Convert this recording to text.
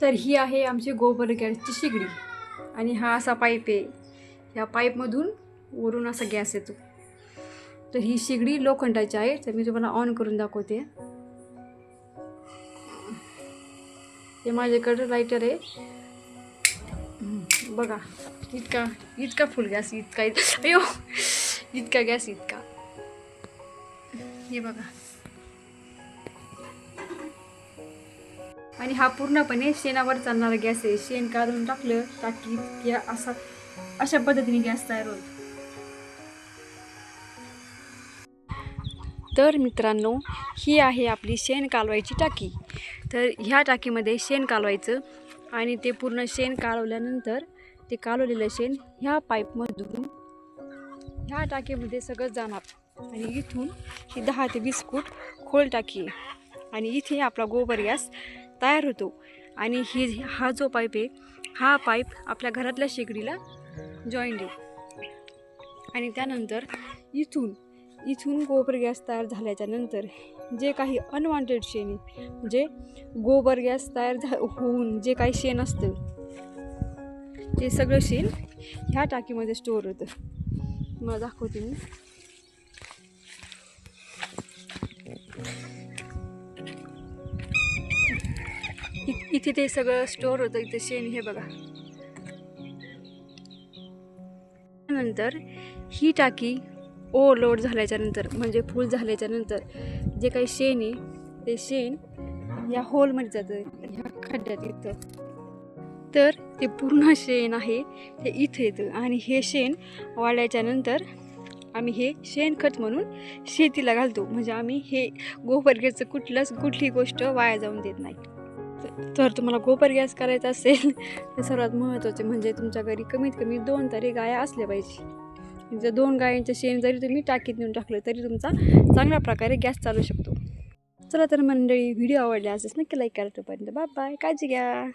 तर ही आहे आमची गोबर गॅसची शेगडी. आणि हा असा पाईप आहे. ह्या पाईपमधून वरून असा गॅस येतो. तर ही शेगडी लोखंडाची आहे. तर मी तुम्हाला ऑन करून दाखवते. हे माझ्याकडं लायटर आहे. बघा. इतका इतका फुल गॅस इतका इतका. अयो इतका गॅस इतका. हे बघा. आणि हा पूर्णपणे शेणावर चालणारा गॅस आहे. शेण काढून टाकलं टाकी या असा अशा पद्धतीने गॅस तयार होतो. तर मित्रांनो ही आहे आपली शेण कालवायची टाकी. तर ह्या टाकीमध्ये शेण कालवायचं आणि ते पूर्ण शेण कालवल्यानंतर ते कालवलेलं शेण ह्या पाईपमधून ह्या टाकीमध्ये सगळं जाणार. आणि इथून ही दहा ते वीस फूट खोल टाकी आहे. आणि इथे आपला गोबर गॅस तयार होतो. आणि ही हा जो पाईप आहे हा पाईप आपल्या घरातल्या शेगडीला जॉईंट आहे आणि त्यानंतर इथून इथून गोबर गॅस तयार झाल्याच्यानंतर जे काही अनवॉन्टेड शेण आहे म्हणजे गोबर गॅस तयार झा होऊन जे काही शेण असतं ते सगळं शेण ह्या टाकीमध्ये स्टोअर होतं. मला दाखवते मी. इथे ते सगळं स्टोअर होतं इथे शेण हे बघा. नंतर ही टाकी ओ लोड झाल्याच्यानंतर म्हणजे फुल झाल्याच्यानंतर जे काही शेण आहे ते शेण या होलमध्ये जातं ह्या खड्ड्यात येतं. तर ते पूर्ण शेण आहे ते इथे येतं. आणि हे शेण वाढल्याच्यानंतर आम्ही हे शेणखत म्हणून शेतीला घालतो. म्हणजे आम्ही हे गोबर कुठलंच कुठली गोष्ट वाया जाऊन देत नाही. तर तुम्हाला गोबर गॅस करायचा असेल तर सर्वात महत्त्वाचे म्हणजे तुमच्या घरी कमीत कमी दोन तरी गाया असल्या पाहिजे. म्हणजे जर दोन गायांचं शेण जरी तुम्ही टाकीत नेऊन टाकलं तरी तुमचा चांगल्या प्रकारे गॅस चालू शकतो. चला तर मंडळी व्हिडिओ आवडला असेल नक्की लाईक करा तोपर्यंत. बाय बाय काळजी घ्या.